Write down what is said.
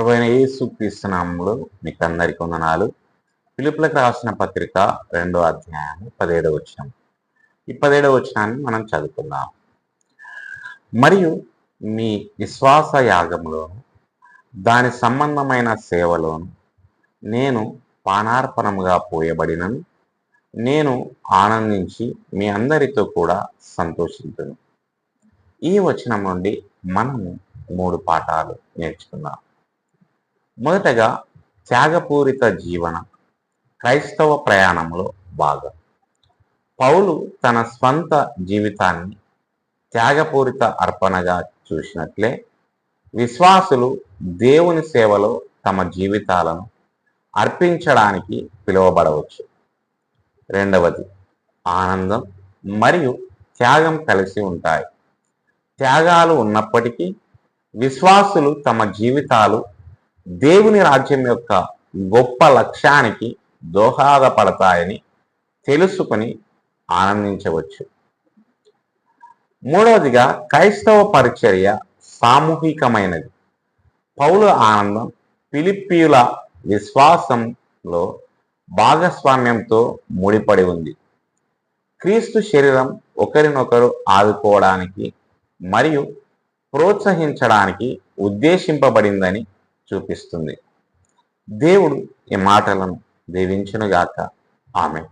ప్రభుత్వ అయిన యేసు క్రీస్తునామంలో మీకు అందరికీ వందనాలు. పిలుపులకు రాసిన పత్రిక రెండో అధ్యాయం పదిహేడవ వచనం. ఈ పదిహేడవ వచనాన్ని మనం చదువుకుందాం. మరియు మీ విశ్వాస యాగంలోను దాని సంబంధమైన సేవలోను నేను పానార్పణముగా పోయబడినను. నేను ఆనందించి మీ అందరితో కూడా సంతోషించను ఈ వచనం నుండి మనము మూడు పాఠాలు నేర్చుకున్నాం మొదటగా త్యాగపూరిత జీవన క్రైస్తవ ప్రయాణంలో భాగం. పౌలు తన స్వంత జీవితాన్ని త్యాగపూరిత అర్పణగా చూసినట్లే విశ్వాసులు దేవుని సేవలో తమ జీవితాలను అర్పించడానికి పిలువబడవచ్చు. రెండవది ఆనందం మరియు త్యాగం కలిసి ఉంటాయి. త్యాగాలు ఉన్నప్పటికీ విశ్వాసులు తమ జీవితాలు దేవుని రాజ్యం యొక్క గొప్ప లక్ష్యానికి దోహదపడతాయని తెలుసుకుని ఆనందించవచ్చు. మూడవదిగా క్రైస్తవ పరిచర్య సామూహికమైనది. పౌల ఆనందం ఫిలిప్పీయుల విశ్వాసంలో భాగస్వామ్యంతో ముడిపడి ఉంది. క్రీస్తు శరీరం ఒకరినొకరు ఆదుకోవడానికి మరియు ప్రోత్సహించడానికి ఉద్దేశింపబడిందని చూపిస్తుంది. దేవుడు ఈ మాటలను దీవించునుగాక. ఆమె